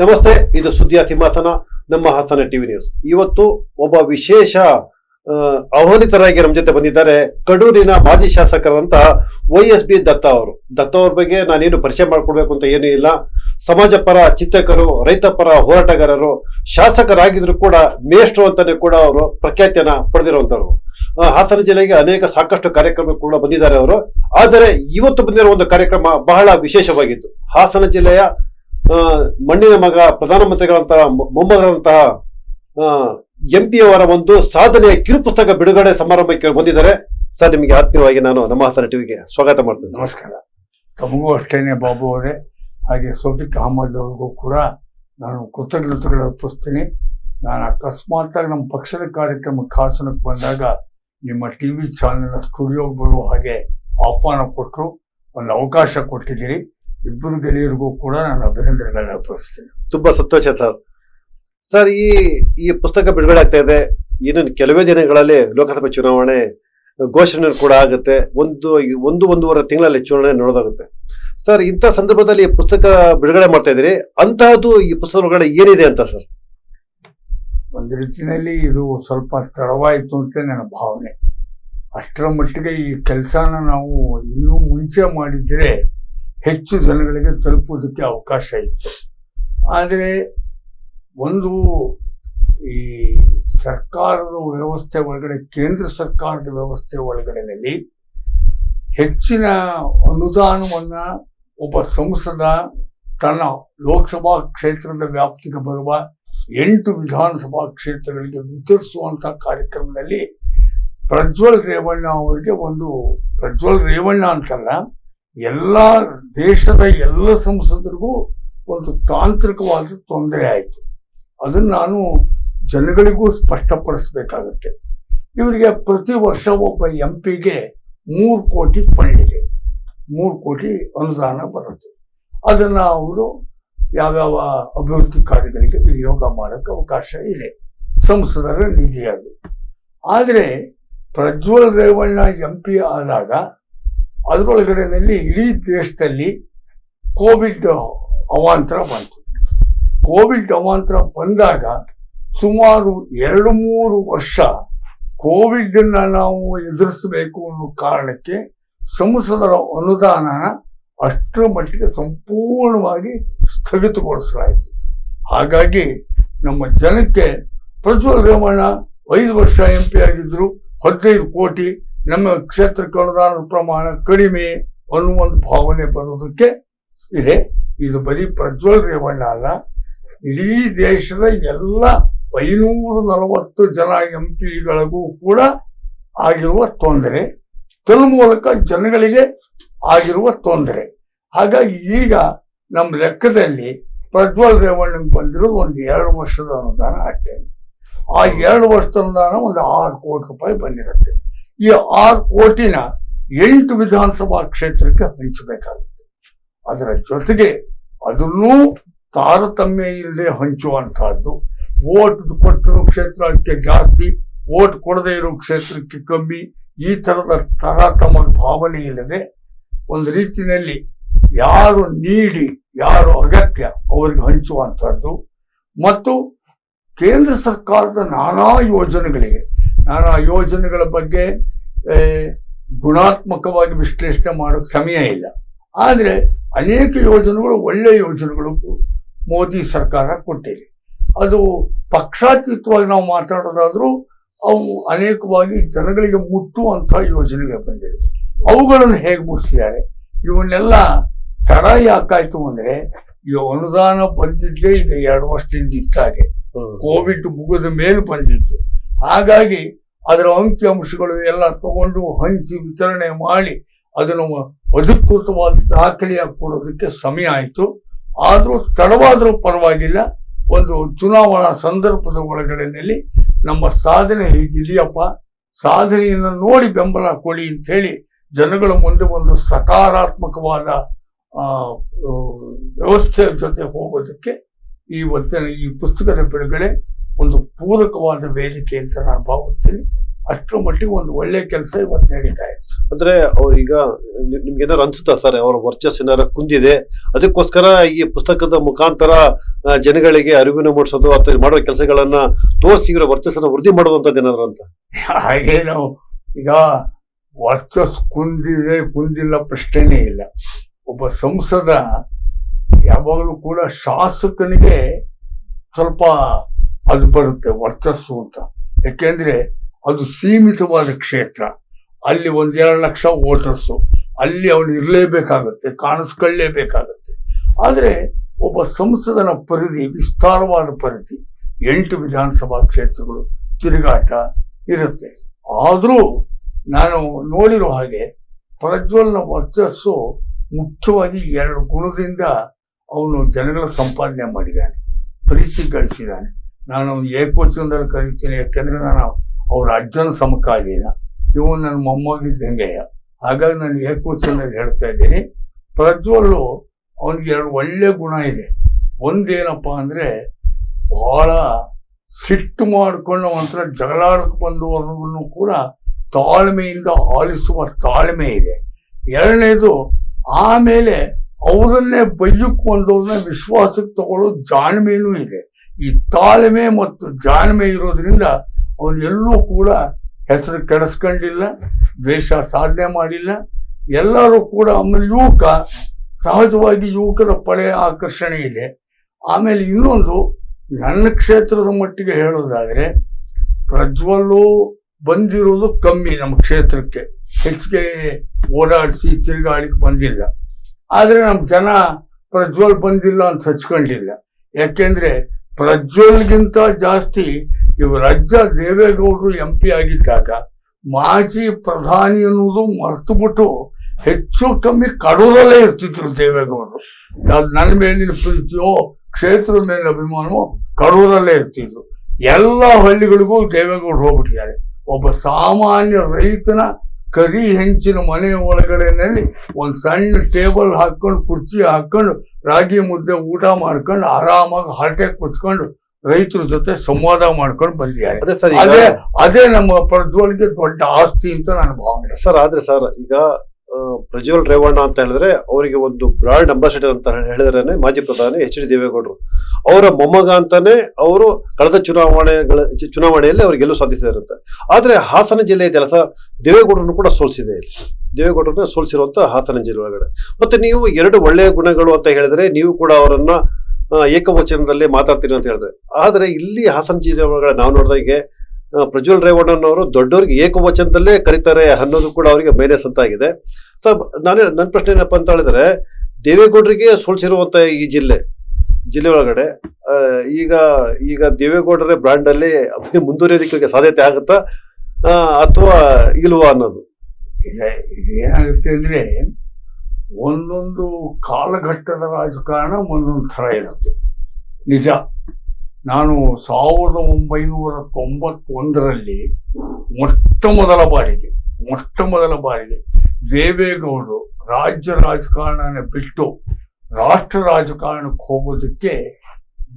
ನಮಸ್ತೆ, ಇದು ಸುದ್ದಿಯ ಸಿಂಹಾಸನ ನಮ್ಮ ಹಾಸನ ಟಿವಿ ನ್ಯೂಸ್. ಇವತ್ತು ಒಬ್ಬ ವಿಶೇಷ ಆಹ್ವಾನಿತರಾಗಿ ನಮ್ಮ ಜೊತೆ ಬಂದಿದ್ದಾರೆ. ಕಡೂರಿನ ಮಾಜಿ ಶಾಸಕರಂತ ವೈ ಎಸ್ ಬಿ ದತ್ತ ಅವರು. ದತ್ತ ಅವ್ರ ಬಗ್ಗೆ ನಾನೇನು ಪರಿಚಯ ಮಾಡ್ಕೊಡ್ಬೇಕು ಅಂತ ಏನೂ ಇಲ್ಲ. ಸಮಾಜ ಪರ ಚಿಂತಕರು, ರೈತ ಪರ ಹೋರಾಟಗಾರರು, ಶಾಸಕರಾಗಿದ್ರು ಕೂಡ ಮೇಷ್ಟ್ರು ಅಂತಾನೆ ಕೂಡ ಅವರು ಪ್ರಖ್ಯಾತಿಯನ್ನ ಪಡೆದಿರುವಂತವ್ರು ಹಾಸನ ಜಿಲ್ಲೆಗೆ ಅನೇಕ ಸಾಕಷ್ಟು ಕಾರ್ಯಕ್ರಮ ಕೂಡ ಬಂದಿದ್ದಾರೆ ಅವರು. ಆದರೆ ಇವತ್ತು ಬಂದಿರೋ ಒಂದು ಕಾರ್ಯಕ್ರಮ ಬಹಳ ವಿಶೇಷವಾಗಿತ್ತು ಹಾಸನ ಜಿಲ್ಲೆಯ ಮಣ್ಣಿನ ಮಗ ಪ್ರಧಾನಮಂತ್ರಿಗಳಂತಹ ಮೊಮ್ಮಗರಂತಹ ಎಂ ಪಿ ಅವರ ಒಂದು ಸಾಧನೆಯ ಕಿರುಪುಸ್ತಕ ಬಿಡುಗಡೆ ಸಮಾರಂಭಕ್ಕೆ ಬಂದಿದ್ದಾರೆ. ಸರ್, ನಿಮಗೆ ಆತ್ಮೀಯವಾಗಿ ನಾನು ನಮ್ಮ ಹಾಸನ ಟಿವಿಗೆ ಸ್ವಾಗತ ಮಾಡ್ತೇನೆ. ನಮಸ್ಕಾರ. ತಮಗೂ ಅಷ್ಟೇನೆ ಬಾಬು ಅವರೇ, ಹಾಗೆ ಸೋಫಿಕ್ ಅಹಮದ್ ಅವ್ರಿಗೂ ಕೂಡ ನಾನು ಕೃತಜ್ಞತೆಗಳು ಅರ್ಪಿಸ್ತೀನಿ. ನಾನು ಅಕಸ್ಮಾತ್ತಾಗಿ ನಮ್ಮ ಪಕ್ಷದ ಕಾರ್ಯಕ್ರಮ ಹಾಸನಕ್ಕೆ ಬಂದಾಗ ನಿಮ್ಮ ಟಿ ವಿ ಚಾನೆಲ್ನ ಸ್ಟುಡಿಯೋಗೆ ಬರುವ ಹಾಗೆ ಆಹ್ವಾನ ಕೊಟ್ಟರು. ಒಂದು ಅವಕಾಶ ಕೊಟ್ಟಿದ್ದೀರಿ. ಇಬ್ಬರು ಗೆಳೆಯರಿಗೂ ಕೂಡ ನಾನು ಅಭಿನಂದನೆಗಳನ್ನ ಅರ್ಪಿಸ್ತೀನಿ. ತುಂಬಾ ಸಂತೋಷ ಸರ್. ಸರ್ ಈ ಈ ಪುಸ್ತಕ ಬಿಡುಗಡೆ ಆಗ್ತಾ ಇದೆ. ಇನ್ನು ಕೆಲವೇ ದಿನಗಳಲ್ಲಿ ಲೋಕಸಭೆ ಚುನಾವಣೆ ಘೋಷಣೆ ಕೂಡ ಆಗುತ್ತೆ. ಒಂದು ಒಂದು ಒಂದೂವರೆ ತಿಂಗಳಲ್ಲಿ ಚುನಾವಣೆ ನೋಡೋದಾಗುತ್ತೆ. ಸರ್ ಇಂಥ ಸಂದರ್ಭದಲ್ಲಿ ಈ ಪುಸ್ತಕ ಬಿಡುಗಡೆ ಮಾಡ್ತಾ ಇದ್ದೀರಿ. ಅಂತಹದ್ದು ಈ ಪುಸ್ತಕ ಒಳಗಡೆ ಏನಿದೆ ಅಂತ ಸರ್? ಒಂದು ರೀತಿಯಲ್ಲಿ ಇದು ಸ್ವಲ್ಪ ತಡವಾಯಿತು ಅಂತ ನನ್ನ ಭಾವನೆ. ಅಷ್ಟರ ಮಟ್ಟಿಗೆ ಈ ಕೆಲಸನ ನಾವು ಇನ್ನೂ ಮುಂಚೆ ಮಾಡಿದ್ರೆ ಹೆಚ್ಚು ಜನಗಳಿಗೆ ತಲುಪುವುದಕ್ಕೆ ಅವಕಾಶ ಇತ್ತು. ಆದರೆ ಒಂದು ಈ ಸರ್ಕಾರದ ವ್ಯವಸ್ಥೆ ಒಳಗಡೆ, ಕೇಂದ್ರ ಸರ್ಕಾರದ ವ್ಯವಸ್ಥೆ ಒಳಗಡೆಯಲ್ಲಿ ಹೆಚ್ಚಿನ ಅನುದಾನವನ್ನು ಒಬ್ಬ ಸಂಸದ ತನ್ನ ಲೋಕಸಭಾ ಕ್ಷೇತ್ರದ ವ್ಯಾಪ್ತಿಗೆ ಬರುವ ಎಂಟು ವಿಧಾನಸಭಾ ಕ್ಷೇತ್ರಗಳಿಗೆ ವಿತರಿಸುವಂಥ ಕಾರ್ಯಕ್ರಮದಲ್ಲಿ ಪ್ರಜ್ವಲ್ ರೇವಣ್ಣ ಅವರಿಗೆ ಒಂದು ಪ್ರಜ್ವಲ್ ರೇವಣ್ಣ ಅಂತಲ್ಲ ಎಲ್ಲ ದೇಶದ ಎಲ್ಲ ಸಂಸದರಿಗೂ ಒಂದು ತಾಂತ್ರಿಕವಾದ ತೊಂದರೆ ಆಯಿತು. ಅದನ್ನು ನಾನು ಜನಗಳಿಗೂ ಸ್ಪಷ್ಟಪಡಿಸ್ಬೇಕಾಗತ್ತೆ. ಇವರಿಗೆ ಪ್ರತಿ ವರ್ಷ ಒಬ್ಬ ಎಂ ಪಿಗೆ ಮೂರು ಕೋಟಿ ಫಂಡಿಗೆ ಮೂರು ಕೋಟಿ ಅನುದಾನ ಬರುತ್ತೆ. ಅದನ್ನು ಅವರು ಯಾವ್ಯಾವ ಅಭಿವೃದ್ಧಿ ಕಾರ್ಯಗಳಿಗೆ ವಿನಿಯೋಗ ಮಾಡೋಕ್ಕೆ ಅವಕಾಶ ಇದೆ. ಸಂಸದರ ನಿಧಿಯಾಗಿ. ಆದರೆ ಪ್ರಜ್ವಲ್ ರೇವಣ್ಣ ಎಂ ಪಿ ಆದಾಗ ಅದರೊಳಗಡೆನಲ್ಲಿ ಇಡೀ ದೇಶದಲ್ಲಿ ಕೋವಿಡ್ ಅವಾಂತರ ಬಂತು. ಕೋವಿಡ್ ಅವಾಂತರ ಬಂದಾಗ ಸುಮಾರು ಎರಡು ಮೂರು ವರ್ಷ ಕೋವಿಡ್ ಅನ್ನ ನಾವು ಎದುರಿಸಬೇಕು ಅನ್ನೋ ಕಾರಣಕ್ಕೆ ಸಂಸದರ ಅನುದಾನನ ಅಷ್ಟರ ಮಟ್ಟಿಗೆ ಸಂಪೂರ್ಣವಾಗಿ ಸ್ಥಗಿತಗೊಳಿಸಲಾಯಿತು. ಹಾಗಾಗಿ ನಮ್ಮ ಜನಕ್ಕೆ ಪ್ರಜ್ವಲ್ ರೇವಣ್ಣ ಐದು ವರ್ಷ ಎಂ ಪಿ ಆಗಿದ್ರು, ಹದಿನೈದು ಕೋಟಿ ನಮ್ಮ ಕ್ಷೇತ್ರಕ್ಕೆ ಅನುದಾನದ ಪ್ರಮಾಣ ಕಡಿಮೆ ಅನ್ನುವ ಒಂದು ಭಾವನೆ ಬರೋದಕ್ಕೆ ಇದೆ. ಇದು ಬರೀ ಪ್ರಜ್ವಲ್ ರೇವಣ್ಣ ಅಲ್ಲ. ಇಡೀ ದೇಶದ ಎಲ್ಲ ಐನೂರ ನಲವತ್ತು ಜನ ಎಂ ಪಿಗಳಿಗೂ ಕೂಡ ಆಗಿರುವ ತೊಂದರೆ. ತನ್ಮೂಲಕ ಜನಗಳಿಗೆ ಆಗಿರುವ ತೊಂದರೆ. ಹಾಗಾಗಿ ಈಗ ನಮ್ಮ ಲೆಕ್ಕದಲ್ಲಿ ಪ್ರಜ್ವಲ್ ರೇವಣ್ಣಗೆ ಬಂದಿರೋದು ಒಂದು ಎರಡು ವರ್ಷದ ಅನುದಾನ ಆಗ್ತೇನೆ ಆ ಎರಡು ವರ್ಷದ ಅನುದಾನ ಒಂದು ಆರು ಕೋಟಿ ರೂಪಾಯಿ ಬಂದಿರುತ್ತೆ. ಈ ಆರು ಕೋಟಿನ ಎಂಟು ವಿಧಾನಸಭಾ ಕ್ಷೇತ್ರಕ್ಕೆ ಹಂಚಬೇಕಾಗುತ್ತೆ. ಅದರ ಜೊತೆಗೆ ಅದನ್ನೂ ತಾರತಮ್ಯ ಇಲ್ಲದೆ ಹಂಚುವಂತಹದ್ದು. ಓಟ್ ಕೊಟ್ಟಿರೋ ಕ್ಷೇತ್ರಕ್ಕೆ ಜಾಸ್ತಿ ಓಟ್ ಕೊಡದೇ ಇರೋ ಕ್ಷೇತ್ರಕ್ಕೆ ಕಮ್ಮಿ, ಈ ತರದ ತರಾತಮ ಭಾವನೆ ಇಲ್ಲದೆ ಒಂದು ರೀತಿಯಲ್ಲಿ ಯಾರು ನೀಡಿ, ಯಾರು ಅಗತ್ಯ ಅವರಿಗೆ ಹಂಚುವಂಥದ್ದು ಮತ್ತು ಕೇಂದ್ರ ಸರ್ಕಾರದ ನಾನಾ ಯೋಜನೆಗಳಿಗೆ ನಾನಾ ಯೋಜನೆಗಳ ಬಗ್ಗೆ ಗುಣಾತ್ಮಕವಾಗಿ ವಿಶ್ಲೇಷಣೆ ಮಾಡೋಕ್ಕೆ ಸಮಯ ಇಲ್ಲ. ಆದರೆ ಅನೇಕ ಯೋಜನೆಗಳು ಒಳ್ಳೆಯ ಯೋಜನೆಗಳು ಮೋದಿ ಸರ್ಕಾರ ಕೊಟ್ಟಿದೆ. ಅದು ಪಕ್ಷಾತೀತವಾಗಿ ನಾವು ಮಾತಾಡೋದಾದರೂ ಅವು ಅನೇಕವಾಗಿ ಜನಗಳಿಗೆ ಮುಟ್ಟುವಂಥ ಯೋಜನೆಗಳು ಬಂದಿದೆ. ಅವುಗಳನ್ನು ಹೇಗೆ ಮುಟ್ಟಿಸಿದ್ದಾರೆ ಇವನ್ನೆಲ್ಲ ತಡ ಯಾಕಾಯ್ತು ಅಂದರೆ ಈ ಅನುದಾನ ಬಂದಿದ್ದೇ ಈಗ ಎರಡು ವರ್ಷದಿಂದ ಇತ್ತಾಗೆ ಕೋವಿಡ್ ಮುಗಿದ ಮೇಲೆ ಬಂದಿತ್ತು. ಹಾಗಾಗಿ ಅದರ ಅಂಕಿ ಅಂಶಗಳು ಎಲ್ಲ ತಗೊಂಡು ಹಂಚಿ ವಿತರಣೆ ಮಾಡಿ ಅದನ್ನು ಅಧಿಕೃತವಾದ ದಾಖಲೆಯಾಗಿ ಕೊಡೋದಕ್ಕೆ ಸಮಯ ಆಯಿತು. ಆದರೂ ತಡವಾದರೂ ಪರವಾಗಿಲ್ಲ. ಒಂದು ಚುನಾವಣಾ ಸಂದರ್ಭದ ಒಳಗಡೆಯಲ್ಲಿ ನಮ್ಮ ಸಾಧನೆ ಹೀಗಿದೆಯಪ್ಪ. ಸಾಧನೆಯನ್ನು ನೋಡಿ ಬೆಂಬಲ ಕೊಡಿ ಅಂಥೇಳಿ ಜನಗಳ ಮುಂದೆ ಒಂದು ಸಕಾರಾತ್ಮಕವಾದ ವ್ಯವಸ್ಥೆ ಜೊತೆ ಹೋಗೋದಕ್ಕೆ ಈ ಒತ್ತಿನ ಈ ಪುಸ್ತಕದ ಬಿಡುಗಡೆ ಪೂರಕವಾದ ವೇದಿಕೆ ಅಂತ ನಾನು ಭಾವಿಸ್ತೀನಿ. ಅಷ್ಟರ ಮಟ್ಟಿಗೆ ಒಂದು ಒಳ್ಳೆ ಕೆಲಸ ಇವತ್ತು ನಡೀತಾ ಇದೆ. ಅಂದ್ರೆ ಅವ್ರು ಈಗ ನಿಮ್- ನಿಮ್ಗೆ ಏನಾರು ಅನ್ಸುತ್ತಾ ಸರ್? ಅವರ ವರ್ಚಸ್ ಏನಾರ ಕುಂದಿದೆ ಅದಕ್ಕೋಸ್ಕರ ಈ ಪುಸ್ತಕದ ಮುಖಾಂತರ ಜನಗಳಿಗೆ ಅರಿವಿನ ಮೂಡಿಸೋದು ಅಥವಾ ಮಾಡೋ ಕೆಲಸಗಳನ್ನ ತೋರಿಸಿ ಇವರ ವರ್ಚಸ್ಸನ್ನ ವೃದ್ಧಿ ಮಾಡುವಂತದ್ದು ಏನಾದ್ರು ಅಂತ? ಹಾಗೇನು ಈಗ ವರ್ಚಸ್ ಕುಂದಿದೆ ಕುಂದಿಲ್ಲ ಪ್ರಶ್ನೆನೇ ಇಲ್ಲ. ಒಬ್ಬ ಸಂಸದ ಯಾವಾಗಲೂ ಕೂಡ ಶಾಸಕನಿಗೆ ಸ್ವಲ್ಪ ಅದು ಬರುತ್ತೆ ವರ್ಚಸ್ಸು ಅಂತ. ಯಾಕೆಂದ್ರೆ ಅದು ಸೀಮಿತವಾದ ಕ್ಷೇತ್ರ. ಅಲ್ಲಿ ಒಂದೆರಡು ಲಕ್ಷ ವೋಟರ್ಸು. ಅಲ್ಲಿ ಅವನು ಇರಲೇಬೇಕಾಗುತ್ತೆ, ಕಾಣಿಸ್ಕೊಳ್ಳೇಬೇಕಾಗತ್ತೆ. ಆದರೆ ಒಬ್ಬ ಸಂಸದನ ಪರಿಧಿ, ವಿಸ್ತಾರವಾದ ಪರಿಧಿ, ಎಂಟು ವಿಧಾನಸಭಾ ಕ್ಷೇತ್ರಗಳು ತಿರುಗಾಟ ಇರುತ್ತೆ. ಆದರೂ ನಾನು ನೋಡಿರೋ ಹಾಗೆ ಪ್ರಜ್ವಲ್ನ ವರ್ಚಸ್ಸು ಮುಖ್ಯವಾಗಿ ಎರಡು ಗುಣದಿಂದ ಅವನು ಜನಗಳ ಸಂಪಾದನೆ ಮಾಡಿದ್ದಾನೆ, ಪ್ರೀತಿ ಗಳಿಸಿದ್ದಾನೆ. ನಾನು ಏಕವಚನದಲ್ಲಿ ಕರೀತೀನಿ, ಯಾಕೆಂದ್ರೆ ನಾನು ಅವ್ರ ಅಜ್ಜನ ಸಮಕಾಲೀನ ಇವು ನನ್ನ ಮೊಮ್ಮಗಿದ್ದಂಗೆಯ ಹಾಗಾಗಿ ನಾನು ಏಕವಚನದಲ್ಲಿ ಹೇಳ್ತಾ ಇದ್ದೀನಿ. ಪ್ರಜ್ವಲ್ಲು ಅವನಿಗೆ ಎರಡು ಒಳ್ಳೆ ಗುಣ ಇದೆ. ಒಂದೇನಪ್ಪ ಅಂದ್ರೆ ಬಹಳ ಸಿಟ್ಟು ಮಾಡಿಕೊಂಡು ಒಂಥರ ಜಗಳಾಡಕ್ಕೆ ಬಂದವರನ್ನು ಕೂಡ ತಾಳ್ಮೆಯಿಂದ ಆಲಿಸುವ ತಾಳ್ಮೆ ಇದೆ. ಎರಡನೇದು, ಆಮೇಲೆ ಅವರನ್ನೇ ಬೈಯಕ್ಕೆ ವಿಶ್ವಾಸಕ್ಕೆ ತಗೊಳ್ಳೋ ಜಾಣ್ಮೆನೂ ಇದೆ. ಈ ತಾಳ್ಮೆ ಮತ್ತು ಜಾಣ್ಮೆ ಇರೋದ್ರಿಂದ ಅವನು ಎಲ್ಲೂ ಕೂಡ ಹೆಸರು ಕೆಡಿಸ್ಕೊಂಡಿಲ್ಲ, ದ್ವೇಷ ಸಾಧನೆ ಮಾಡಿಲ್ಲ. ಎಲ್ಲರೂ ಕೂಡ ಆಮೇಲೆ ಯುವಕ, ಸಹಜವಾಗಿ ಯುವಕರ ಪಡೆ ಆಕರ್ಷಣೆ ಇದೆ. ಆಮೇಲೆ ಇನ್ನೊಂದು, ನನ್ನ ಕ್ಷೇತ್ರದ ಮಟ್ಟಿಗೆ ಹೇಳೋದಾದರೆ ಪ್ರಜ್ವಲ್ಲು ಬಂದಿರೋದು ಕಮ್ಮಿ ನಮ್ಮ ಕ್ಷೇತ್ರಕ್ಕೆ. ಹೆಚ್ಚಿಗೆ ಓಡಾಡಿಸಿ ತಿರುಗಾಡಿಕೆ ಬಂದಿಲ್ಲ. ಆದರೆ ನಮ್ಮ ಜನ ಪ್ರಜ್ವಲ್ ಬಂದಿಲ್ಲ ಅಂತ ಹಚ್ಕೊಂಡಿಲ್ಲ. ಯಾಕೆಂದ್ರೆ ಪ್ರಜ್ವಲ್ಗಿಂತ ಜಾಸ್ತಿ ಇವ್ರ ಅಜ್ಜ ದೇವೇಗೌಡರು ಎಂ ಪಿ ಆಗಿದ್ದಾಗ ಮಾಜಿ ಪ್ರಧಾನಿ ಅನ್ನೋದು ಮರೆತುಬಿಟ್ಟು ಹೆಚ್ಚು ಕಮ್ಮಿ ಕಡೂರಲ್ಲೇ ಇರ್ತಿದ್ರು ದೇವೇಗೌಡರು. ನನ್ನ ಮೇಲಿನ ಪ್ರೀತಿಯೋ ಕ್ಷೇತ್ರದ ಮೇಲೆ ಅಭಿಮಾನವೋ, ಕಡೂರಲ್ಲೇ ಇರ್ತಿದ್ರು. ಎಲ್ಲ ಹಳ್ಳಿಗಳಿಗೂ ದೇವೇಗೌಡರು ಹೋಗ್ಬಿಟ್ಟಿದ್ದಾರೆ. ಒಬ್ಬ ಸಾಮಾನ್ಯ ರೈತನ ಕರಿ ಹೆಂಚಿನ ಮನೆ ಒಳಗಡೆನಲ್ಲಿ ಒಂದ್ ಸಣ್ಣ ಟೇಬಲ್ ಹಾಕೊಂಡು ಕುರ್ಚಿ ಹಾಕೊಂಡು ರಾಗಿ ಮುದ್ದೆ ಊಟ ಮಾಡ್ಕೊಂಡು ಆರಾಮಾಗಿ ಹರಟೆ ಕುತ್ಕೊಂಡು ರೈತರ ಜೊತೆ ಸಂವಾದ ಮಾಡ್ಕೊಂಡು ಬಂದಿದ್ದಾರೆ. ಅದೇ ಅದೇ ನಮ್ಮ ಪ್ರಜ್ವಲ್ಗೆ ದೊಡ್ಡ ಆಸ್ತಿ ಅಂತ ನನ್ನ ಭಾವನೆ. ಸರ್ ಆದ್ರೆ ಸರ್ ಈಗ ಪ್ರಜ್ವಲ್ ರೇವಣ್ಣ ಅಂತ ಹೇಳಿದ್ರೆ ಅವರಿಗೆ ಒಂದು ಬ್ರಾಂಡ್ ಅಂಬಾಸಿಡರ್ ಅಂತ ಹೇಳಿದ್ರೇನೆ ಮಾಜಿ ಪ್ರಧಾನಿ ಎಚ್ ಡಿ ದೇವೇಗೌಡರು. ಅವರ ಮೊಮ್ಮಗ ಅಂತಾನೆ ಅವರು ಕಳೆದ ಚುನಾವಣೆಗಳ ಚುನಾವಣೆಯಲ್ಲಿ ಅವ್ರು ಗೆಲುವು ಸಾಧ್ಯತೆ ಇರುತ್ತೆ. ಆದ್ರೆ ಹಾಸನ ಜಿಲ್ಲೆಯ ಕೆಲಸ ದೇವೇಗೌಡರನ್ನು ಕೂಡ ಸೋಲಿಸಿದೆ ಇಲ್ಲಿ. ದೇವೇಗೌಡರನ್ನ ಸೋಲಿಸಿರುವಂತ ಹಾಸನ ಜಿಲ್ಲೆ ಒಳಗಡೆ. ಮತ್ತೆ ನೀವು ಎರಡು ಒಳ್ಳೆಯ ಗುಣಗಳು ಅಂತ ಹೇಳಿದ್ರೆ ನೀವು ಕೂಡ ಅವರನ್ನ ಏಕವಚನದಲ್ಲಿ ಮಾತಾಡ್ತೀರಿ ಅಂತ ಹೇಳಿದ್ರೆ. ಆದ್ರೆ ಇಲ್ಲಿ ಹಾಸನ ಜಿಲ್ಲೆ ಒಳಗಡೆ ನಾವು ನೋಡಿದಾಗೆ ಪ್ರಜ್ವಲ್ ರೇವಣ್ಣನವರು ದೊಡ್ಡವರಿಗೆ ಏಕವಚನದಲ್ಲೇ ಕರೀತಾರೆ ಅನ್ನೋದು ಕೂಡ ಅವರಿಗೆ ಮೈನಸ್ ಅಂತ ಆಗಿದೆ ಸೊ ನಾನೇ ನನ್ನ ಪ್ರಶ್ನೆ ಏನಪ್ಪ ಅಂತ ಹೇಳಿದ್ರೆ, ದೇವೇಗೌಡರಿಗೆ ಸೋಲ್ಸಿರುವಂತ ಈ ಜಿಲ್ಲೆ ಜಿಲ್ಲೆ ಒಳಗಡೆ ಈಗ ಈಗ ದೇವೇಗೌಡರ ಬ್ರಾಂಡ್ ಅಲ್ಲಿ ಮುಂದುವರಿಯೋದಕ್ಕೆ ಸಾಧ್ಯತೆ ಆಗುತ್ತಾ ಅಥವಾ ಇಲ್ವಾ ಅನ್ನೋದು? ಏನಾಗುತ್ತೆ ಅಂದ್ರೆ, ಒಂದೊಂದು ಕಾಲಘಟ್ಟದ ರಾಜಕಾರಣ ಒಂದೊಂದು ಥರ ಇರುತ್ತೆ. ನಿಜ. ನಾನು ಸಾವಿರದ ಒಂಬೈನೂರ ತೊಂಬತ್ತೊಂದರಲ್ಲಿ ಮೊಟ್ಟ ಮೊದಲ ಬಾರಿಗೆ, ಮೊಟ್ಟ ಮೊದಲ ಬಾರಿಗೆ ದೇವೇಗೌಡರು ರಾಜ್ಯ ರಾಜಕಾರಣನ ಬಿಟ್ಟು ರಾಷ್ಟ್ರ ರಾಜಕಾರಣಕ್ಕೆ ಹೋಗೋದಕ್ಕೆ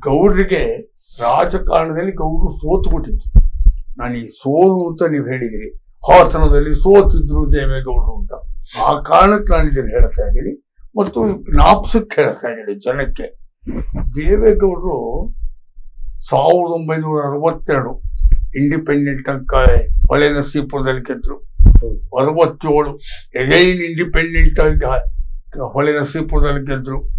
ಗೌಡ್ರಿಗೆ ರಾಜಕಾರಣದಲ್ಲಿ ಗೌಡರು ಸೋತು ಬಿಟ್ಟಿದ್ರು. ನಾನು ಈ ಸೋಲು ಅಂತ ನೀವು ಹೇಳಿದಿರಿ, ಹಾಸನದಲ್ಲಿ ಸೋತಿದ್ರು ದೇವೇಗೌಡರು ಅಂತ. ಆ ಕಾರಣಕ್ಕೆ ನಾನು ಇದನ್ನು ಹೇಳ್ತಾ ಇದ್ದೀನಿ ಮತ್ತು ನಾಪ್ಸಕ್ಕೆ ಹೇಳ್ತಾ ಇದ್ದೀನಿ ಜನಕ್ಕೆ. ದೇವೇಗೌಡರು ಸಾವಿರದ ಒಂಬೈನೂರ ಅರವತ್ತೆರಡು ಇಂಡಿಪೆಂಡೆಂಟ್ ಅಂಕ ಹೊಳೆ ನರಸೀಪುರದಲ್ಲಿ ಗೆದ್ರು ಅರವತ್ತೇಳು ಎಗೈನ್ ಇಂಡಿಪೆಂಡೆಂಟ್ ಆಗಿ ಹೊಳೆ ನರಸೀಪುರದಲ್ಲಿ ಗೆದ್ರು.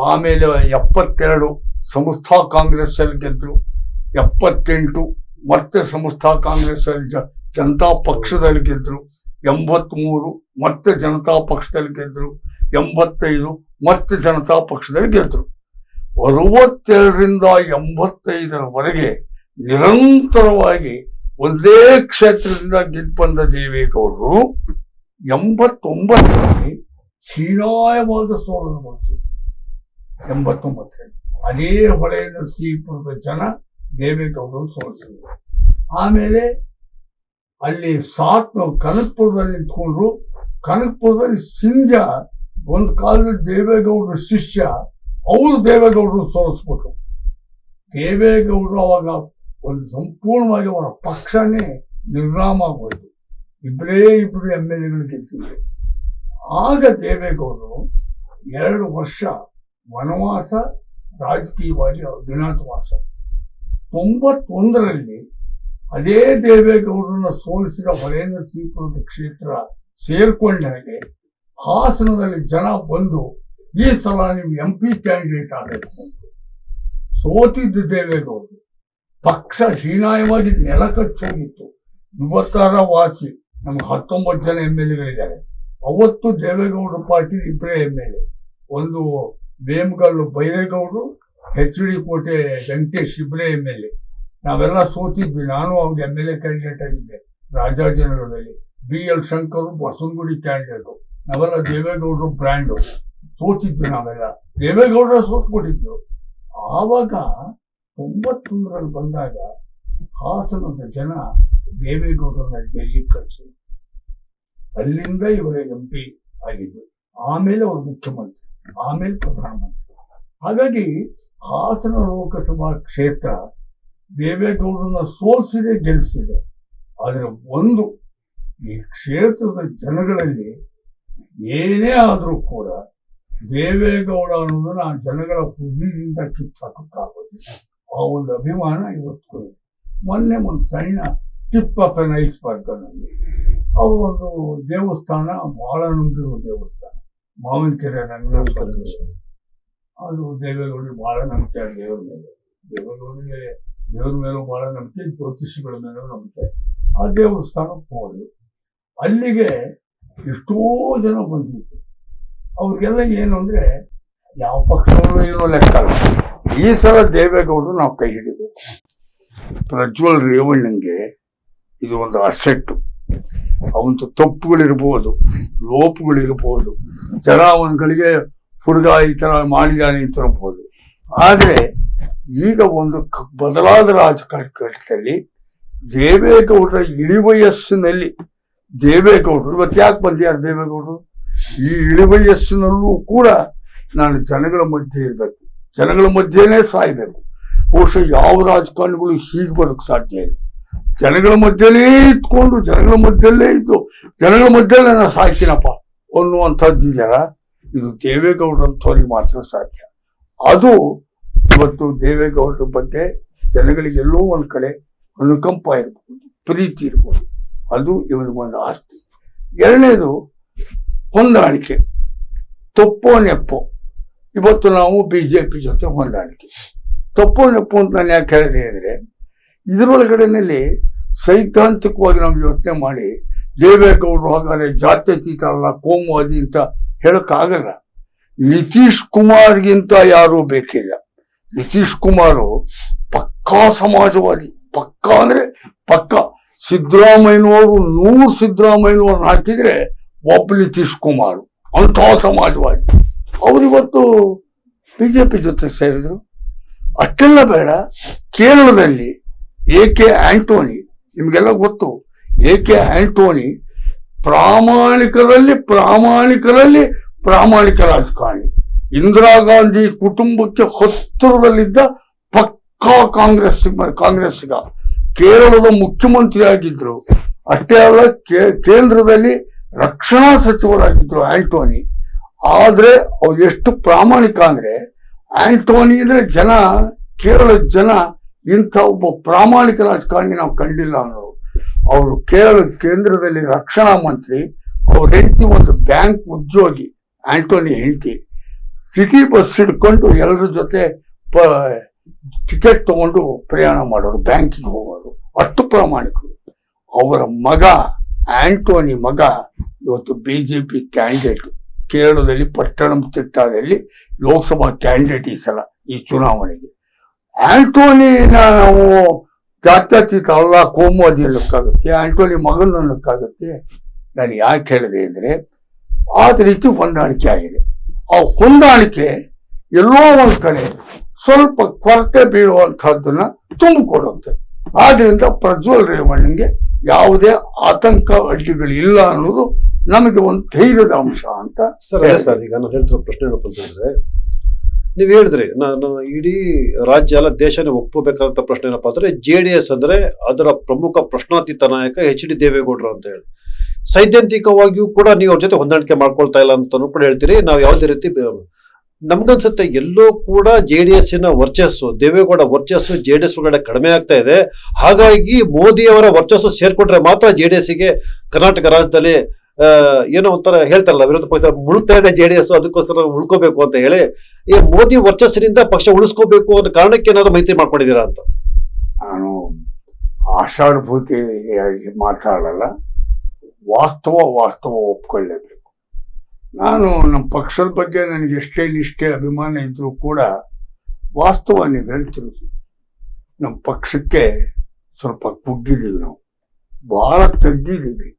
ಆಮೇಲೆ ಎಪ್ಪತ್ತೆರಡು ಸಂಸ್ಥಾ ಕಾಂಗ್ರೆಸ್ ಅಲ್ಲಿ ಗೆದ್ರು. ಎಪ್ಪತ್ತೆಂಟು ಮತ್ತೆ ಸಂಸ್ಥಾ ಕಾಂಗ್ರೆಸ್ ಅಲ್ಲಿ ಜ- ಜನತಾ ಪಕ್ಷದಲ್ಲಿ ಗೆದ್ರು. ಎಂಬತ್ಮೂರು ಮತ್ತೆ ಜನತಾ ಪಕ್ಷದಲ್ಲಿ ಗೆದ್ರು. ಎಂಬತ್ತೈದು ಮತ್ತೆ ಜನತಾ ಪಕ್ಷದಲ್ಲಿ ಗೆದ್ರು. ಅರವತ್ತೆರಡರಿಂದ ಎಂಬತ್ತೈದರವರೆಗೆ ನಿರಂತರವಾಗಿ ಒಂದೇ ಕ್ಷೇತ್ರದಿಂದ ಗೆದ್ದು ಬಂದ ದೇವೇಗೌಡರು ಎಂಬತ್ತೊಂಬತ್ತರಲ್ಲಿ ಹೀನಾಯವಾದ ಸೋಲನ್ನು ಮಾಡಿದ್ರು ಎಂಬತ್ತೊಂಬತ್ತರಲ್ಲಿ ಅದೇ ಹೊಳೆ ನರಸೀಪುರದ ಜನ ದೇವೇಗೌಡರು ಸೋಲಿಸಿದ್ರು. ಆಮೇಲೆ ಅಲ್ಲಿ ಸಾತ್ ಕನಕಪುರದಲ್ಲಿ ನಿಂತ್ಕೊಂಡ್ರು. ಕನಕಪುರದಲ್ಲಿ ಸಿಂಜ ಒಂದು ಕಾಲದಲ್ಲಿ ದೇವೇಗೌಡರ ಶಿಷ್ಯ ಅವರು ದೇವೇಗೌಡರು ಸೋಲಿಸ್ಬಿಟ್ರು ದೇವೇಗೌಡರು ಅವಾಗ ಒಂದು ಸಂಪೂರ್ಣವಾಗಿ ಅವರ ಪಕ್ಷನೇ ನಿರ್ನಾಮ ಆಗೋಯ್ತು. ಇಬ್ಬರೇ ಇಬ್ಬರು ಎಂ ಎಲ್ ಎಗಳು ಗೆದ್ದಿದ್ರು. ಆಗ ದೇವೇಗೌಡರು ಎರಡು ವರ್ಷ ವನವಾಸ, ರಾಜಕೀಯವಾಗಿ ದಿನಾತವಾಸ ತೊಂಬತ್ತೊಂದರಲ್ಲಿ ಅದೇ ದೇವೇಗೌಡರನ್ನ ಸೋಲಿಸಿದ ಹೊರೇಂದ್ರ ಸೀಪುರದ ಕ್ಷೇತ್ರ ಸೇರ್ಕೊಂಡ ಹಾಗೆ ಹಾಸನದಲ್ಲಿ ಜನ ಬಂದು ಈ ಸಲ ನೀವು ಎಂ ಪಿ ಕ್ಯಾಂಡಿಡೇಟ್ ಆಗಬೇಕು. ಸೋತಿದ್ದ ದೇವೇಗೌಡರು ಪಕ್ಷ ಹೀನಾಯವಾಗಿ ನೆಲಕಚ್ಚೋಗಿತ್ತು. ಇವತ್ತರ ವಾಸಿ ನಮ್ಗೆ ಹತ್ತೊಂಬತ್ತು ಜನ ಎಂ ಎಲ್ ಎಗಳಿದ್ದಾರೆ ಅವತ್ತು ದೇವೇಗೌಡರ ಪಾರ್ಟಿ ಇಬ್ಬರೇ ಎಂ ಎಲ್ ಎ ಒಂದು ವೇಮಗಲ್ಲು ಬೈರೇಗೌಡರು ಎಚ್ ಡಿ ಕೋಟೆ ವೆಂಕಟೇಶ್ ಇಬ್ಬರೇ ಎಂ ಎಲ್ ಎ ನಾವೆಲ್ಲ ಸೋತಿದ್ವಿ. ನಾನು ಅವ್ರಿಗೆ ಎಂ ಎಲ್ ಎ ಕ್ಯಾಂಡಿಡೇಟ್ ಆಗಿದ್ದೆ. ರಾಜಾಜಿನಗರದಲ್ಲಿ B L Shankar, Basavanagudi candidate ನಾವೆಲ್ಲ ದೇವೇಗೌಡರು ಬ್ರ್ಯಾಂಡು ಸೋತಿದ್ವಿ ನಾವೆಲ್ಲ ದೇವೇಗೌಡರ ಸೋತ್ಬಿಟ್ಟಿದ್ರು ಆವಾಗ ತೊಂಬತ್ತೊಂದರಲ್ಲಿ ಬಂದಾಗ ಹಾಸನದ ಜನ ದೇವೇಗೌಡರನ್ನ ಡೆಲ್ಲಿ ಕಳಿಸಿದ್ರು ಅಲ್ಲಿಂದ ಇವರ ಎಂ ಪಿ ಆಗಿದ್ದು, ಆಮೇಲೆ ಅವರು ಮುಖ್ಯಮಂತ್ರಿ, ಆಮೇಲೆ ಪ್ರಧಾನಮಂತ್ರಿ. ಹಾಗಾಗಿ ಹಾಸನ ಲೋಕಸಭಾ ಕ್ಷೇತ್ರ ದೇವೇಗೌಡರನ್ನ ಸೋಲ್ಸಿದೆ ಗೆಲ್ಲಿಸಿದೆ ಆದರೆ ಒಂದು, ಈ ಕ್ಷೇತ್ರದ ಜನಗಳಲ್ಲಿ ಏನೇ ಆದರೂ ಕೂಡ ದೇವೇಗೌಡ ಅನ್ನೋದನ್ನ ಜನಗಳ ಹೃದಯದಿಂದ ಕಿತ್ತಾಕೋಕ್ಕಾಗೋದಿಲ್ಲ ಆ ಒಂದು ಅಭಿಮಾನ ಇವತ್ತು ಇದೆ ಮೊನ್ನೆ ಒಂದು ಸಣ್ಣ ಟಿಪ್ ಆಫ್ ಎನ್ ಐಸ್ ಅನ್ನೋದು ಅವರು ಒಂದು ದೇವಸ್ಥಾನ ಬಹಳ ನಂಬಿರುವ ದೇವಸ್ಥಾನ. ಮಾವಿನಕೆರೆ ರಂಗನಾಥ. ಅದು ದೇವೇಗೌಡರಿಗೆ ಬಹಳ ನಂಬಿಕೆ ಆ ದೇವರ ಮೇಲೆ. ದೇವೇಗೌಡರಿಗೆ ದೇವರ ಮೇಲೂ ಬಹಳ ನಂಬಿಕೆ, ಜ್ಯೋತಿಷಿಗಳ ಮೇಲೂ ನಂಬಿಕೆ. ಆ ದೇವಸ್ಥಾನಕ್ಕೆ ಹೋದ್ರು. ಅಲ್ಲಿಗೆ ಎಷ್ಟೋ ಜನ ಬಂದಿದ್ರು. ಅವ್ರಿಗೆಲ್ಲ ಏನು ಅಂದ್ರೆ ಯಾವ ಪಕ್ಷದವರು ಏನು ಲೆಕ್ಕ ಈ ಸಲ ದೇವೇಗೌಡರು ನಾವು ಕೈ ಹಿಡಿಬೇಕು. ಪ್ರಜ್ವಲ್ ರೇವಣ್ಣಂಗೆ ಇದು ಒಂದು ಅಸೆಟ್ಟು ಅವಂತು ತಪ್ಪುಗಳಿರ್ಬೋದು, ಲೋಪಗಳಿರ್ಬೋದು ಜನ ಅವನಗಳಿಗೆ ಹುಡುಗ ಈ ಥರ ಮಾಡಿದಾನೆ ಅಂತ ಆದ್ರೆ ಈಗ ಒಂದು ಬದಲಾದ ರಾಜಕಾರಣದಲ್ಲಿ ದೇವೇಗೌಡರ ಇಳಿ ವಯಸ್ಸಿನಲ್ಲಿ ದೇವೇಗೌಡರು ಇವತ್ತು ಯಾಕೆ ಬಂದ್ಯಾರು ದೇವೇಗೌಡರು? ಈ ಇಳಿವಯಸ್ಸಿನಲ್ಲೂ ಕೂಡ ನಾನು ಜನಗಳ ಮಧ್ಯೆ ಇರಬೇಕು. ಜನಗಳ ಮಧ್ಯೆನೇ ಸಾಯ್ಬೇಕು. ಬಹುಶಃ ಯಾವ ರಾಜಕಾರಣಿಗಳು ಹೀಗೆ ಬರೋಕ್ ಸಾಧ್ಯ ಇಲ್ಲ. ಜನಗಳ ಮಧ್ಯೆಲೇ ಇದ್ಕೊಂಡು ಜನಗಳ ಮಧ್ಯಲ್ಲೇ ಇದ್ದು, ಜನಗಳ ಮಧ್ಯಲ್ಲೇ ನಾನು ಸಾಯ್ತೀನಪ್ಪ ಅನ್ನುವಂಥದ್ದು ಜನ ಇದು ದೇವೇಗೌಡರಂಥವ್ರಿಗೆ ಮಾತ್ರ ಸಾಧ್ಯ. ಅದು ಇವತ್ತು ದೇವೇಗೌಡರ ಬಗ್ಗೆ ಜನಗಳಿಗೆಲ್ಲೋ ಒಂದ್ ಕಡೆ ಅನುಕಂಪ ಇರ್ಬೋದು, ಪ್ರೀತಿ ಇರ್ಬೋದು. ಅದು ಇವನಿಗೊಂದು ಆಸ್ತಿ. ಎರಡನೇದು ಹೊಂದಾಣಿಕೆ. ತಪ್ಪೋ ನೆಪ್ಪೋ. ಇವತ್ತು ನಾವು ಬಿಜೆಪಿ ಜೊತೆ ಹೊಂದಾಣಿಕೆ. ತಪ್ಪೋ ನೆಪ್ಪು ಅಂತ ನಾನು ಯಾಕೆ ಹೇಳಿದೆ ಅಂದರೆ, ಇದರೊಳಗಡೆನಲ್ಲಿ ಸೈದ್ಧಾಂತಿಕವಾಗಿ ನಾವು ಯೋಚನೆ ಮಾಡಿ, ದೇವೇಗೌಡರು ಹಾಗಾದ್ರೆ ಜಾತ್ಯತೀತ ಅಲ್ಲ ಕೋಮುವಾದಿ ಅಂತ ಹೇಳೋಕ್ಕಾಗಲ್ಲ. ನಿತೀಶ್ ಕುಮಾರ್ಗಿಂತ ಯಾರೂ ಬೇಕಿಲ್ಲ. ನಿತೀಶ್ ಕುಮಾರು ಪಕ್ಕಾ ಸಮಾಜವಾದಿ. ಪಕ್ಕಾ ಅಂದ್ರೆ ಪಕ್ಕ. ಸಿದ್ದರಾಮಯ್ಯನವರು ನೂರು ಸಿದ್ದರಾಮಯ್ಯನವ್ರನ್ನ ಹಾಕಿದ್ರೆ ಒಬ್ಬ ನಿತೀಶ್ ಕುಮಾರ್ ಅಂಥ ಸಮಾಜವಾದಿ. ಅವರಿವತ್ತು ಬಿಜೆಪಿ ಜೊತೆ ಸೇರಿದ್ರು. ಅಷ್ಟೆಲ್ಲ ಬೇಡ, ಕೇರಳದಲ್ಲಿ ಎ ಕೆ ಆಂಟೋನಿ, ನಿಮಗೆಲ್ಲ ಗೊತ್ತು, ಎ ಕೆ ಆಂಟೋನಿ ಪ್ರಾಮಾಣಿಕರಲ್ಲಿ ಪ್ರಾಮಾಣಿಕರಲ್ಲಿ ಪ್ರಾಮಾಣಿಕ ರಾಜಕಾರಣಿ. ಇಂದಿರಾ ಗಾಂಧಿ ಕುಟುಂಬಕ್ಕೆ ಹತ್ತಿರದಲ್ಲಿದ್ದ ಪಕ್ಕಾ ಕಾಂಗ್ರೆಸ್ ಕಾಂಗ್ರೆಸ್ಗ ಕೇರಳದ ಮುಖ್ಯಮಂತ್ರಿ ಆಗಿದ್ರು ಅಷ್ಟೇ ಅಲ್ಲ ಕೇಂದ್ರದಲ್ಲಿ ರಕ್ಷಣಾ ಸಚಿವರಾಗಿದ್ರು ಆಂಟೋನಿ, ಆದರೆ ಅವ್ರು ಎಷ್ಟು ಪ್ರಾಮಾಣಿಕ ಅಂದ್ರೆ ಆಂಟೋನಿ ಅಂದ್ರೆ ಜನ ಕೇರಳದ ಜನ, ಇಂಥ ಒಬ್ಬ ಪ್ರಾಮಾಣಿಕ ರಾಜಕಾರಣಿ ನಾವು ಕಂಡಿಲ್ಲ ಅನ್ನೋರು. ಅವರು ಕೇರಳ ಕೇಂದ್ರದಲ್ಲಿ ರಕ್ಷಣಾ ಮಂತ್ರಿ, ಅವ್ರ ಹೆಂಡತಿ ಒಂದು ಬ್ಯಾಂಕ್ ಉದ್ಯೋಗಿ, ಆಂಟೋನಿ ಹೆಂಡತಿ. ಸಿಟಿ ಬಸ್ ಹಿಡ್ಕೊಂಡು ಎಲ್ಲರ ಜೊತೆ ಪ, ಟಿಕೆಟ್ ತಗೊಂಡು ಪ್ರಯಾಣ ಮಾಡೋರು, ಬ್ಯಾಂಕಿಗೆ ಹೋಗೋರು. ಅಷ್ಟು ಪ್ರಾಮಾಣಿಕರು. ಅವರ ಮಗ ಆಂಟೋನಿ ಮಗ ಇವತ್ತು ಬಿಜೆಪಿ ಕ್ಯಾಂಡಿಡೇಟ್ ಕೇರಳದಲ್ಲಿ ಪಟ್ಟಣಂತಿಟ್ಟದಲ್ಲಿ ಲೋಕಸಭಾ ಕ್ಯಾಂಡಿಡೇಟ್ ಈ ಸಲ ಈ ಚುನಾವಣೆಗೆ. ಆಂಟೋನಿನ ನಾವು ಜಾತ್ಯತೀತ ಅಲ್ಲ, ಕೋಮುವಾದಿ ಅನ್ನಕ್ಕಾಗುತ್ತೆ, ಆಂಟೋನಿ ಮಗನ ಅನ್ನಕ್ಕಾಗುತ್ತೆ. ನಾನು ಯಾಕೆ ಹೇಳಿದೆ ಅಂದರೆ ಆ ರೀತಿ ಹೊಂದಾಣಿಕೆ ಆಗಿದೆ. ಆ ಹೊಂದಾಣಿಕೆ ಎಲ್ಲೋ ಒಂದು ಕಡೆ ಸ್ವಲ್ಪ ಕೊರತೆ ಬೀಳುವಂತಹದ್ದನ್ನ ತುಂಬಿಕೊಡುತ್ತೆ ಆದ್ರಿಂದ ಪ್ರಜ್ವಲ್ ರೇವಣ್ಣಂಗೆ ಯಾವುದೇ ಆತಂಕ ಅಡ್ಡಿಗಳು ಇಲ್ಲ ಅನ್ನೋದು ನಮಗೆ ಒಂದು ಧೈರ್ಯದ ಅಂಶ ಅಂತ ಸರ್ ಸರ್ ಈಗ ನಾನು ಹೇಳ್ತಿರೋ ಪ್ರಶ್ನೆ ಏನಪ್ಪ ಅಂತಂದ್ರೆ ನೀವ್ ಹೇಳಿದ್ರಿ ನಾನು ಇಡೀ ರಾಜ್ಯ ಅಲ್ಲ ದೇಶನೇ ಒಪ್ಪಬೇಕಾದಂತ ಪ್ರಶ್ನೆ ಏನಪ್ಪಾ ಅಂದ್ರೆ ಜೆ ಡಿ ಎಸ್ ಅಂದ್ರೆ ಅದರ ಪ್ರಮುಖ ಪ್ರಶ್ನಾತೀತ ನಾಯಕ ಎಚ್ ಡಿ ದೇವೇಗೌಡರು ಅಂತ ಹೇಳಿ. ಸೈದ್ಧಾಂತಿಕವಾಗಿಯೂ ಕೂಡ ನೀವು ಅವ್ರ ಜೊತೆ ಹೊಂದಾಣಿಕೆ ಮಾಡ್ಕೊಳ್ತಾ ಇಲ್ಲ ಅಂತ ಕೂಡ ಹೇಳ್ತೀರಿ. ನಾವು ಯಾವುದೇ ರೀತಿ ನಮ್ಗನ್ಸುತ್ತೆ ಎಲ್ಲೋ ಕೂಡ ಜೆ ಡಿ ಎಸ್ನ ವರ್ಚಸ್ಸು, ದೇವೇಗೌಡ ವರ್ಚಸ್ಸು ಜೆ ಡಿ ಎಸ್ ಒಳಗಡೆ ಕಡಿಮೆ ಆಗ್ತಾ ಇದೆ. ಹಾಗಾಗಿ ಮೋದಿ ಅವರ ವರ್ಚಸ್ಸು ಸೇರ್ಕೊಂಡ್ರೆ ಮಾತ್ರ ಜೆ ಡಿ ಎಸ್ಗೆ ಕರ್ನಾಟಕ ರಾಜ್ಯದಲ್ಲಿ ಏನೋ ಒಂಥರ ಹೇಳ್ತಾರಲ್ಲ, ವಿರೋಧ ಪಕ್ಷ ಮುಳುಗ್ತಾ ಇದೆ ಜೆ ಡಿ ಎಸ್ ಅದಕ್ಕೋಸ್ಕರ ಉಳ್ಕೋಬೇಕು ಅಂತ ಹೇಳಿ. ಈ ಮೋದಿ ವರ್ಚಸ್ಸಿನಿಂದ ಪಕ್ಷ ಉಳಿಸ್ಕೋಬೇಕು ಅನ್ನೋ ಕಾರಣಕ್ಕೆ ಏನಾದ್ರು ಮೈತ್ರಿ ಮಾಡ್ಕೊಂಡಿದ್ದೀರಾ ಅಂತ? ನಾನು ಆಶಾನುಭೂತಿಯಾಗಿ ಮಾತಾಡಲ್ಲ, ವಾಸ್ತವ ವಾಸ್ತವ ಒಪ್ಕೊಳ್ಳೇಬೇಕು. ನಾನು ನಮ್ಮ ಪಕ್ಷದ ಬಗ್ಗೆ ನನಗೆ ಎಷ್ಟೇ ನಿಷ್ಠೆ, ಅಭಿಮಾನ ಇದ್ರೂ ಕೂಡ ವಾಸ್ತವ ನೀವು ಹೇಳ್ತಿರೋದು. ನಮ್ಮ ಪಕ್ಷಕ್ಕೆ ಸ್ವಲ್ಪ ಕುಗ್ಗಿದ್ದೀವಿ ನಾವು. ಬಹಳ ತಗ್ಗಿದ್ದೀವಿ.